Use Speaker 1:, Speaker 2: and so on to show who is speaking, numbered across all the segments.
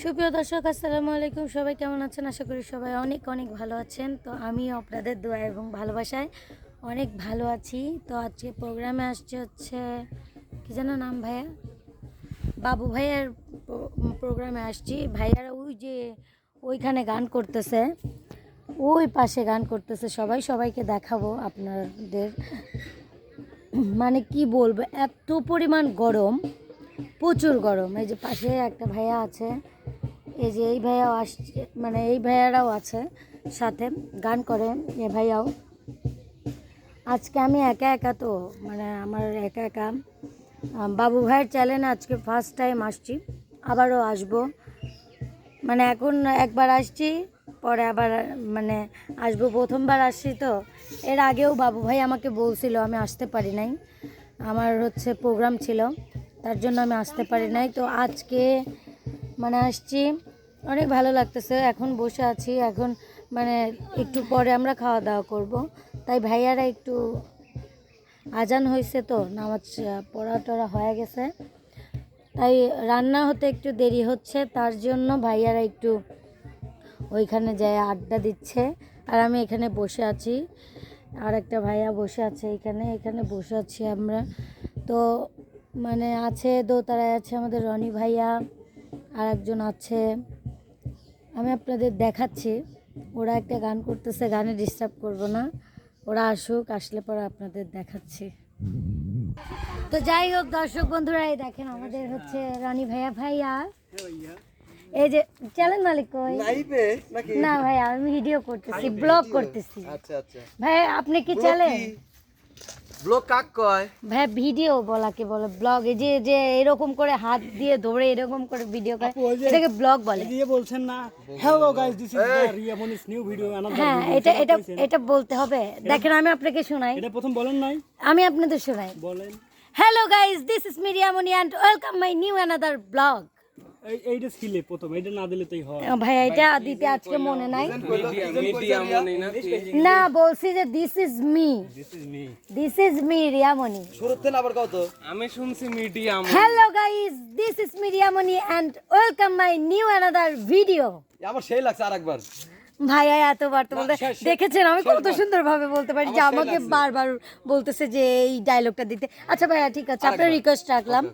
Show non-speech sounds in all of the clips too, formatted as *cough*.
Speaker 1: সুপ্রিয় দর্শক, আসসালামু আলাইকুম। সবাই কেমন আছেন? আশা করি সবাই অনেক অনেক ভালো আছেন। তো আমিও আপনাদের দোয়া এবং ভালোবাসায় অনেক ভালো আছি। তো আজকে প্রোগ্রামে আসছে হচ্ছে, কী যেন নাম ভাইয়া? বাবু ভাইয়ার প্রোগ্রামে আসছি। ভাইয়ারা ওই যে ওইখানে গান করতেছে, ওই পাশে গান করতেছে। সবাই সবাইকে দেখাবো আপনাদের। মানে কি বলব, এত পরিমাণ গরম, প্রচুর গরম। এই যে পাশে একটা ভাইয়া আছে এই যে এই ভাইয়াও আসছে মানে এই ভাইয়ারাও আছে সাথে, গান করে, এ ভাইয়াও। আজকে আমি একা একা তো মানে আমার একা একা। বাবু ভাইয়ের চ্যানেলে আজকে ফার্স্ট টাইম আসছি, আবারও আসব। মানে এখন একবার আসছি, পরে আবার মানে আসব, প্রথমবার আসছি তো। এর আগেও বাবু ভাই আমাকে বলছিল, আমি আসতে পারি নাই। আমার হচ্ছে প্রোগ্রাম ছিল, তার জন্য আমি আসতে পারি নাই। তো আজকে মানে আসছি অনেক ভালো লাগতেছে, এখন বসে আছি, এখন মানে একটু পরে আমরা খাওয়া দাওয়া করব। তাই ভাইয়ারা একটু আজান হয়েছে তো, নামাজ পড়া টড়া হয়ে গেছে। তাই রান্না হতে একটু দেরি হচ্ছে, তার জন্য ভাইয়ারা একটু ওইখানে যায় আড্ডা দিচ্ছে। আর আমি এখানে বসে আছি, আর একটা ভাইয়া বসে আছে এখানে এখানে বসে আছি আমরা। তো মানে আছে দোতারায় আছে আমাদের রনি ভাইয়া আর একজন আছে। আমি আপনাদের দেখাচ্ছি। ওরা একটা গান করতেছে গানে ডিস্টার্ব করব না। ওরা আসুক আসলে পরে আপনাদের দেখাচ্ছি। তো যাই হোক দর্শক বন্ধুরা এই দেখেন আমাদের হচ্ছে রানী ভাইয়া ভাইয়া। এই যে চ্যানেল মালিক কই?
Speaker 2: লাইভে নাকি?
Speaker 1: না ভাইয়া আমি ভিডিও করতেছি ব্লগ করতেছি।
Speaker 2: আচ্ছা আচ্ছা।
Speaker 1: ভাই আপনি কি? চ্যানেল?
Speaker 2: ব্লগ কাক কয়?
Speaker 1: ভাই ভিডিও বলাকে বলে ব্লগ এই যে যে এরকম করে হাত দিয়ে ধরে এরকম করে ভিডিও করে। এটাকে ব্লগ বলে।
Speaker 3: দিয়ে বলছেন না hello guys this is the Riya Moni's new video
Speaker 1: হ্যাঁ এটা এটা এটা বলতে হবে। দেখেন আমি আপনাকে শোনাই।
Speaker 3: এটা প্রথম বলেন নাই?
Speaker 1: আমি আপনাদের শোনাই।
Speaker 3: বলেন।
Speaker 1: Hello guys this is মিরিয়ামনি and welcome my new another blog
Speaker 3: এইটা ছিলে প্রথম এইটা না দিলে তাই হয়।
Speaker 1: ভাই এটা দিতে আজকে মনে নাই। না। বলছি যে this is me this is me Riyamoni
Speaker 2: শুরুতে না আবার কত?
Speaker 4: আমি শুনছি medium
Speaker 1: hello guys this is me Riyamoni and welcome my new another video
Speaker 2: আমার সেই লাগছে আরেকবার।
Speaker 1: ভাইয়া এতবার তো বলতে দেখেছেন? আমি কত সুন্দর ভাবে বলতে পারি যে আমাকে বারবার বলতেছে যে এই ডায়লগটা দিতে। আচ্ছা ভাইয়া ঠিক আছে আপনার রিকোয়েস্ট রাখলাম।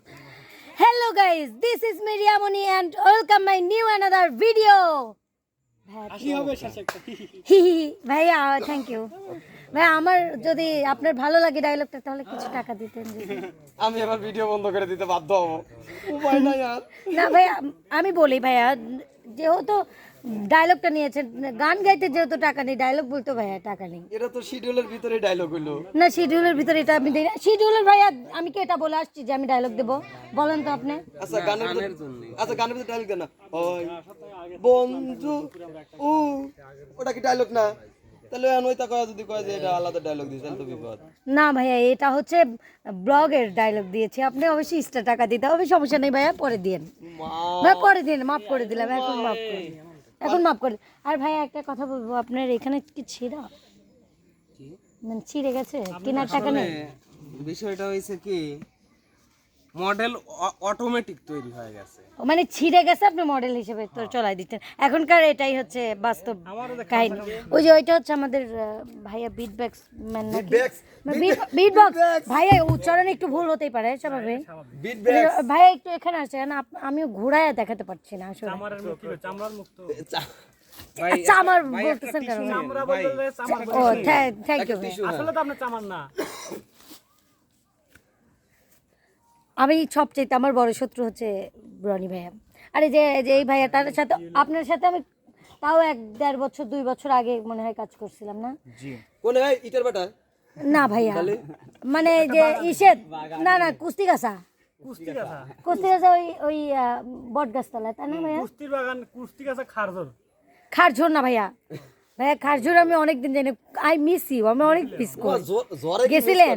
Speaker 1: Hello guys this is me Riyamoni and welcome my new another video ভাইয়া থ্যাংক *laughs* ইউ ভাইয়া আমার যদি আপনার ভালো লাগে ডায়লগটা তাহলে কিছু টাকা দিতেন। *laughs*
Speaker 2: আমি এবার ভিডিও বন্ধ করে দিতে বাধ্য হব। উপায় নাই আর।
Speaker 1: না ভাইয়া আমি বলি ভাইয়া যেহেতু ডায়লগটা নিয়েছেন। গান গাইতে যেহেতু টাকা নেই ডায়লগ বলতে ভাইয়া টাকা নেই।
Speaker 2: এটা তো শিডিউলের ভিতরে ডায়লগ হইল
Speaker 1: না শিডিউলের ভিতরে এটা আমি দিই না। শিডিউলের ভাইয়া আমি কি এটা বলে আসছি যে আমি ডায়লগ দেবো? বলেন তো আপনি।
Speaker 2: আচ্ছা গানের ভিতরে আচ্ছা গানের ভিতরে ডায়লগ দেন না। ওই বন্ধু ও ওটা কি ডায়লগ না? তাহলে ওইটা কয় যদি কয় যে এটা আলাদা ডায়লগ তাহলে তো বিপদ।
Speaker 1: না ভাইয়া এটা হচ্ছে ব্লগের ডায়লগ দিয়েছি। আপনি অবশ্যই এক্সট্রা টাকা দিতে হবে সমস্যা নেই ভাইয়া পরে দিন ভাই পরে দিন মাফ করে দিলাম এখন মাফ করে দিন। এখন মাফ করে আর ভাই একটা কথা বলব আপনার এখানে কি ছিঁড়া? মানে ছিঁড়ে গেছে কেনার টাকা নেই।
Speaker 4: বিষয়টা হয়েছে কি মডেল অটোমেটিক তৈরি হয়ে গেছে।
Speaker 1: মানে ছিঁড়ে গেছে আপনি মডেল হিসেবে তো চলাই দিচ্ছেন। এখনকার এটাই হচ্ছে বাস্তব কাহিনী। ওই যে ওইটা হচ্ছে আমাদের ভাইয়া beat box man beat box ভাইয়া উচ্চারণ একটু ভুল হতেই পারে স্বাভাবিক। ভাইয়া একটু এখানে আসেন না আমিও ঘুরায় দেখাতে পারছি না আসলে।
Speaker 3: চামড়ার মুক্ত
Speaker 1: আচ্ছা আমার বলতেছেন কেন? ও থ্যাংক ইউ
Speaker 3: আসলে তো আপনার চামড়া না।
Speaker 1: আমি সবচেয়ে আমার বড় শত্রু হচ্ছে রনি ভাইয়া। আরে যে যে এই ভাইয়া তার সাথে আপনার সাথে আমি তাও এক দেড় বছর দুই বছর আগে মনে হয় কাজ করছিলাম না?
Speaker 2: কোনে ভাই ইটার বাটা?
Speaker 1: না ভাইয়া। মানে যে ইসেদ না না কুস্তিগাছা।
Speaker 3: কুস্তি গাছা
Speaker 1: কুস্তিগাছা ওই ওই বট গাছতলায় তাই না ভাইয়া?
Speaker 3: কুস্তির বাগান কুস্তি গাছা খারজর
Speaker 1: খারঝোর না ভাইয়া। ভাইয়া খারঝোর আমি অনেকদিন জানি আই মিস ইউ আমি অনেক মিস করি। গেছিলেন?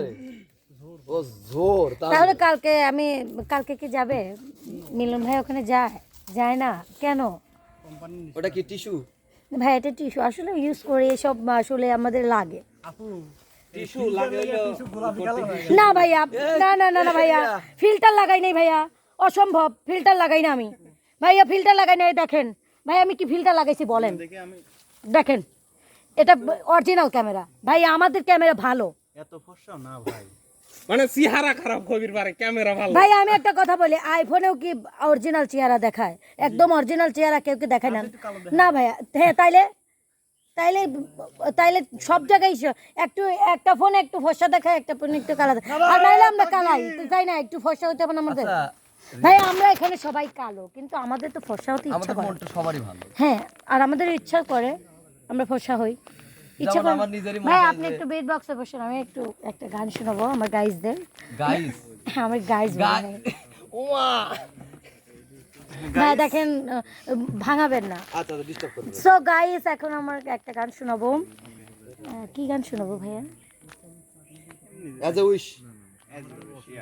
Speaker 2: করে? ও জোর
Speaker 1: তাহলে কালকে আমি কালকে কি যাবে? মিলন ভাই ওখানে যায়? যায় না? কেন?
Speaker 2: ওটা কি টিস্যু?
Speaker 1: ভাই এটা টিস্যু। আসলে ইউজ করে এসব আসলে আমাদের লাগে। না ভাইয়া না না না না ভাইয়া। ফিল্টার লাগাই নাই ভাইয়া। অসম্ভব ফিল্টার লাগাই না আমি। ভাইয়া ফিল্টার লাগাই নাই দেখেন। ভাই আমি কি ফিল্টার লাগাইছি বলেন। দেখেন এটা অরিজিনাল ক্যামেরা ভাই আমাদের ক্যামেরা ভালো।
Speaker 4: মানে চেহারা খারাপ কবির পারে ক্যামেরা ভালো।
Speaker 1: ভাই আমি একটা কথা বলি আইফোনেও কি অরিজিনাল চেহারা দেখায়? একদম অরিজিনাল চেহারা কেউ কি দেখায় না? না ভাইয়া হ্যাঁ তাইলে তাইলে তাইলে সব জায়গায় একটু একটা ফোনে একটু ফর্সা দেখায় একটা ফোনে একটু কালা আর নাইলে আমরা কালাই তাই না একটু ফর্সা হতে হবে না আমাদের? ভাই আমরা এখানে সবাই কালো কিন্তু আমাদের তো ফর্সা হতে ইচ্ছা করে।
Speaker 2: সবারই ভালো।
Speaker 1: হ্যাঁ আর আমাদের ইচ্ছা করে আমরা ফর্সা হই। ইচ্ছা করে
Speaker 2: আমার নিজেরই মন
Speaker 1: ভাই আপনি একটু বেড বক্সে বসেন আমি একটু একটা গান শোনাবো আমার গাইজদের
Speaker 2: গাইস
Speaker 1: হ্যাঁ আমার গাইজ
Speaker 2: ওমা *laughs*
Speaker 1: ভাই দেখেন ভাঙাবেন না।
Speaker 2: আচ্ছা আচ্ছা ডিস্টার্ব
Speaker 1: সো গাইস এখন আমার একটা গান শোনাবো। কি গান শোনাবো ভাইয়া?
Speaker 2: As a wish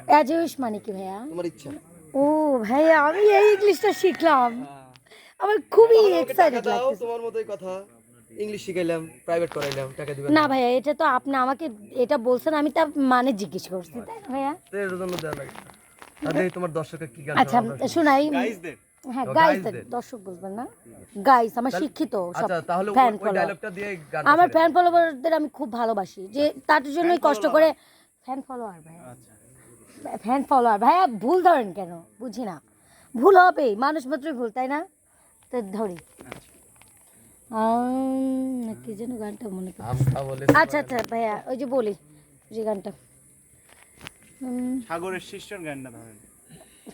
Speaker 1: as use মানে কি ভাইয়া?
Speaker 2: তোমার ইচ্ছা।
Speaker 1: ও ভাইয়া আমি এই ইংলিশটা শিখলাম। আমার খুবই এক্সাইটেড লাগছে
Speaker 2: তোমার মতোই কথা। ইংলিশ শিখাইলাম প্রাইভেট করাইলাম টাকা দিবেন
Speaker 1: না ভাইয়া এটা তো আপনি আমাকে এটা বলছেন আমি তার মানে জিজ্ঞেস করছি তাই না ভাইয়া?
Speaker 2: তো এর জন্য দেওয়া লাগে তোমার কি গান
Speaker 1: আচ্ছা শোনাই। হ্যাঁ গাইস দর্শক বলবেন না। গাইস আমার শিক্ষিত সব
Speaker 2: আচ্ছা
Speaker 1: ফ্যান
Speaker 2: ওই ডায়লগটা দিয়ে গান
Speaker 1: আমার ফ্যান ফলোয়ারদের আমি খুব ভালোবাসি। যে তার জন্যই কষ্ট করে ফ্যান ফলোয়ার ভাইয়া। ফ্যান ফলোয়ার ভাইয়া ভুল ধরেন কেন? বুঝি না। ভুল হবে মানুষ মাত্রই ভুল তাই না? তো ধরি। আম, কি যেন গানটা মনে আচ্ছা আচ্ছা ভাইয়া ওই যে বলি যে গানটা।
Speaker 3: সাগরের শিষ্যর গানটা ধরেন।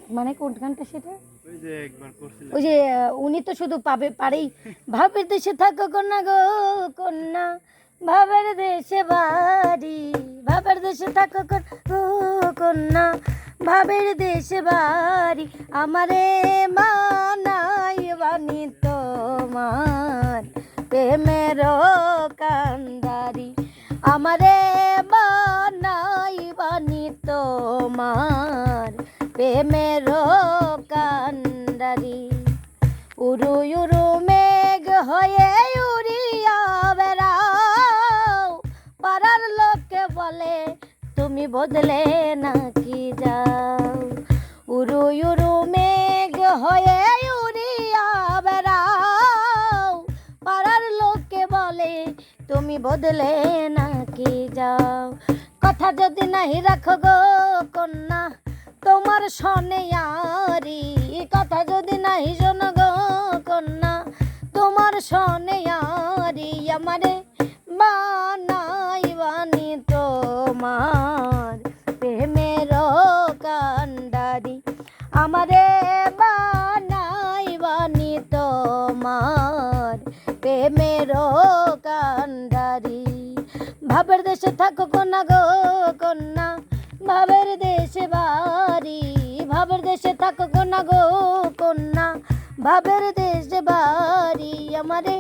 Speaker 1: মানে কোন গানটা সেটা?
Speaker 3: ওই যে একবার করছিলেন
Speaker 1: ওই যে আহ, উনি তো শুধু পাবে পারেই। ভাবের দেশে থাকো কন্যা গো কন্যা। ভাবের দেশে বাড়ি, ভাবের দেশে থাকো কন্যা। ভাবের দেশে বাড়ি, আমারে মানাই বানি তোমার। প্রেমের কান্দারি আমারে বানাই বানি তোমার। প্রেমের কান্ডারি উরু উরু বলে, তুমি বদলে নাকি যাও? উরু উরু মেঘ হয়ে উড়িয়া বেড়াও। পাড়ার লোকে বলে, তুমি বদলে নাকি যাও? কথা যদি নাহি রাখো গো কন্যা, তোমার সনে আরি। কথা যদি নাহি শোনো গো কন্যা, তোমার সনে ভাবের দেশে থাকো কন্যা গো, কন্যা। ভাবের দেশে বাড়ি, ভাবের দেশে থাকো কন্যা গো, কন্যা। ভাবের দেশে বাড়ি আমারে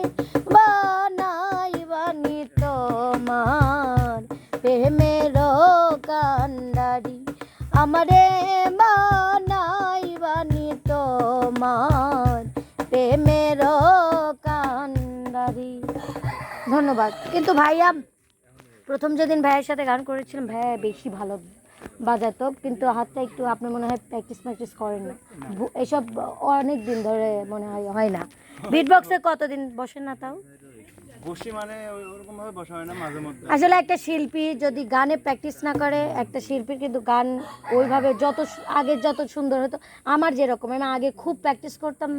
Speaker 1: বানাই বানি তোমার। প্রেমের কান্ডারি আমারে বানাই বানি তোমার। প্রেমের কান্ডারি। ধন্যবাদ। কিন্তু ভাইয়া প্রথম যেদিন ভাইয়ের সাথে গান করেছিলাম ভাইয়া বেশি ভালো বাজাতো কিন্তু হাতটা একটু আপনি মনে হয় প্র্যাকটিস প্র্যাকটিস করেন না। এসব অনেক দিন ধরে মনে হয় হয় না। বিট বক্সে কতদিন বসেন না তাও?
Speaker 3: মানে
Speaker 1: আসলে একটা শিল্পী যদি গানে প্র্যাকটিস না করে একটা শিল্পীর কিন্তু গান ওইভাবে যত আগে যত সুন্দর হতো আমার যেরকম আমি আগে খুব প্র্যাকটিস করতাম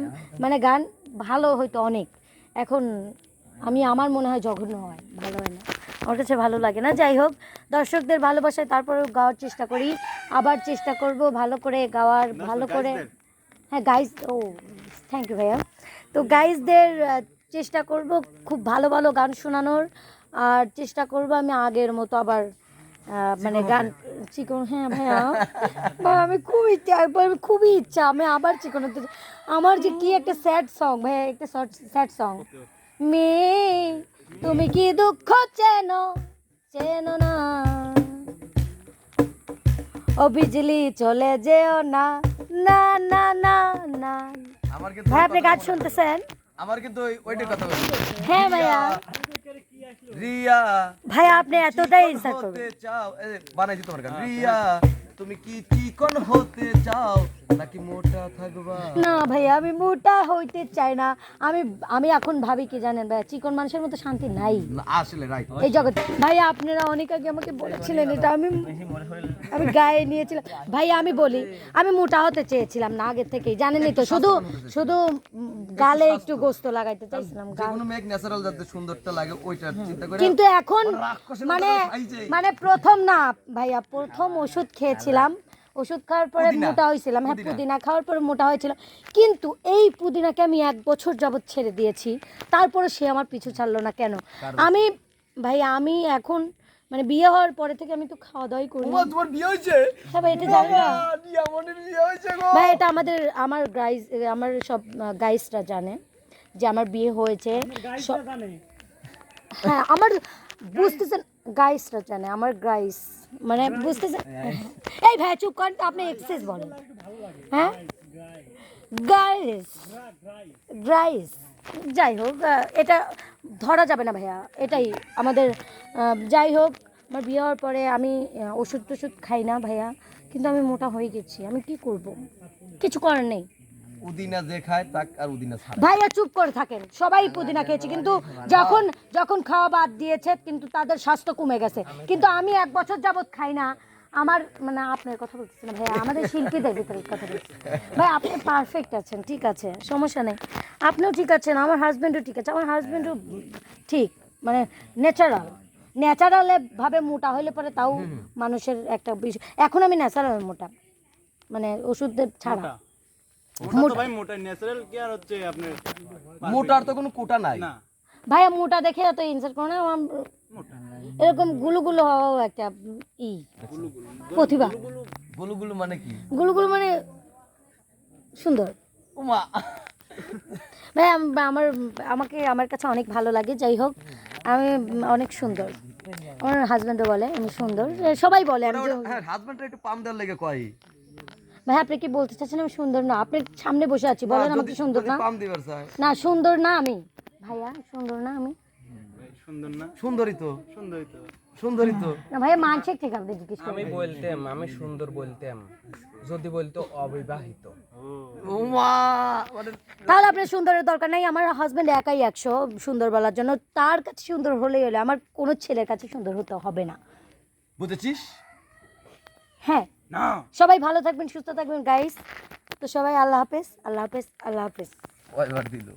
Speaker 1: মানে গান ভালো হইতো অনেক। এখন আমি আমার মনে হয় জঘন্য হয় ভালো হয় না। আমার কাছে ভালো লাগে না। যাই হোক দর্শকদের ভালোবাসায় তারপরেও গাওয়ার চেষ্টা করি। আবার চেষ্টা করব ভালো করে গাওয়ার ভালো করে হ্যাঁ গাইজ ও থ্যাংক ইউ ভাইয়া। তো গাইজদের চেষ্টা করব খুব ভালো ভালো গান শোনানোর। আর চেষ্টা করব আমি আগের মতো আবার মানে গান চিকন হ্যাঁ ভাইয়া। ভাই আমি খুব ইচ্ছা আমি খুবই ইচ্ছা আমি আবার চিকন হতে আমার যে কি একটা স্যাড সং ভাইয়া একটা স্যাড সং মেয়ে তুমি কি দুঃখ চেনো? চেনো না। ও বিজলি চলে যেও না। না না না না।
Speaker 2: আমার কিন্তু
Speaker 1: ভাই আপনি গান শুনতেছেন?
Speaker 2: আমার কিন্তু ওই- ওইটার কথা বলছি
Speaker 1: হ্যাঁ ভাইয়া।
Speaker 2: রিয়া।
Speaker 1: ভাই আপনি এতটাই ইনসার্ট করবেন।
Speaker 2: চাও? বানাইছি তোমার গান। রিয়া তুমি কি চিকন হতে চাও? নাকি মোটা থাকবা?
Speaker 1: না ভাইয়া আমি মোটা হইতে চাই না। আমি আমি এখন ভাবি কি জানেন ভাইয়া চিকন মানুষের মতো শান্তি নাই।
Speaker 2: আসলে রাইট
Speaker 1: এই জগতে ভাইয়া আপনারা অনেক আগে আমাকে বলেছিলেন এটা আমি আমি গায়ে নিয়েছিলাম। ভাইয়া আমি বলি আমি মোটা হতে চেয়েছিলাম না আগে থেকেই জানেনই তো শুধু শুধু গালে একটু গোস্ত লাগাইতে চাইছিলাম
Speaker 2: কোনো মেঘ ন্যাচারাল যাতে সুন্দরটা লাগে ওইটা চিন্তা করে
Speaker 1: কিন্তু এখন মানে মানে প্রথম না ভাইয়া প্রথম ওষুধ খেয়েছিলাম। ওষুধ খাওয়ার পরে মোটা হয়েছিলাম। হ্যাঁ পুদিনা। খাওয়ার পরে মোটা হয়েছিল। কিন্তু এই পুদিনাকে আমি এক বছর যাবৎ ছেড়ে দিয়েছি। তারপরে সে আমার পিছু ছাড়লো না। কেন? আমি ভাই আমি এখন মানে বিয়ে হওয়ার পরে থেকে আমি তো খাওয়া দাওয়াই করি না।
Speaker 2: তোমার বিয়ে হয়েছে?
Speaker 1: হ্যাঁ ভাই এটা জানি না।
Speaker 2: ডিয়ামন্ডের বিয়ে হয়েছে গো।
Speaker 1: ভাই এটা আমাদের আমার গাইস আমার সব গাইসরা জানে যে আমার বিয়ে হয়েছে। হ্যাঁ আমার বুঝতেছেন গাইসরা জানে আমার গাইস। মানে বুঝতেছেন এই ভাই চুপ করেন তো, আপনি এক্সেস বলেন। হ্যাঁ? গাইস গাইস যাই হোক এটা ধরা যাবে না ভাইয়া এটাই আমাদের যাই হোক আমার বিয়ে হওয়ার পরে আমি ওষুধ টষুধ খাই না ভাইয়া কিন্তু আমি মোটা হয়ে গেছি আমি কি করব? কিছু করার নেই।
Speaker 2: উদিনা যে খায় তাক আর উদিনা ছাড়ে।
Speaker 1: ভাইয়া চুপ করে থাকেন। সবাই পুদিনা খেয়েছে কিন্তু যখন যখন খাওয়া বাদ দিয়েছে কিন্তু তাদের স্বাস্থ্য কমে গেছে। কিন্তু আমি এক বছর যাবত খাই না। আমার মানে আপনার কথা বলতেছি না ভাইয়া আমাদের শিল্পীদের ভিতরে কথা বলছি। ভাই আপনি পারফেক্ট আছেন ঠিক আছে সমস্যা নেই। আপনিও ঠিক আছেন আমার হাজব্যান্ডও ঠিক আছে আমার হাজব্যান্ডও ঠিক মানে ন্যাচারাল ন্যাচারাল ভাবে মোটা হলে পরে তাও মানুষের একটা বিষয়। এখন আমি ন্যাচারাল মোটা মানে ওষুধের ছাড়া।
Speaker 2: মোটার তো কোনো কোটা নাই।
Speaker 3: না।
Speaker 1: ভাইয়া মোটা দেখে এত ইনসার্ট করো না এরকমগুলো গুলো হওয়াও একটা ই। প্রতিভা।
Speaker 2: গুলু গুলু মানে কি?
Speaker 1: গুলো গুলো মানে সুন্দর।
Speaker 2: উমা।
Speaker 1: ভাই আমার আমাকে আমার কাছে অনেক ভালো লাগে যাই হোক আমি অনেক সুন্দর। আমার হাজব্যান্ডও বলে আমি সুন্দর। সবাই বলে আমি
Speaker 2: হ্যাঁ একটু পাম দেওয়ার লেগে কয়।
Speaker 1: ভাই আপনি কি বলতে চাচ্ছেন আমি সুন্দর না? আপনি সামনে বসে আছি বলেন আমাকে সুন্দর না। না সুন্দর না আমি। ভাইয়া সুন্দর না আমি।
Speaker 3: সুন্দর না?
Speaker 2: সুন্দরই তো।
Speaker 3: সুন্দরই তো।
Speaker 2: সুন্দরই তো।
Speaker 1: না ভাইয়া মানসিক থেকে আপনি জিজ্ঞেস
Speaker 4: আমি বলতাম আমি সুন্দর বলতাম। যদি বলতো অবিবাহিত।
Speaker 2: মানে
Speaker 1: তাহলে আপনার সুন্দরের দরকার নেই আমার হাজব্যান্ড একাই একশো সুন্দর বলার জন্য। তার কাছে সুন্দর হলেই হলে আমার কোনো ছেলের কাছে সুন্দর হতে হবে না।
Speaker 2: বুঝেছিস?
Speaker 1: হ্যাঁ।
Speaker 3: না
Speaker 1: সবাই ভালো থাকবেন সুস্থ থাকবেন গাইস তো সবাই আল্লাহ হাফেজ আল্লাহ হাফেজ আল্লাহ হাফেজ।
Speaker 2: কয়বার দিল?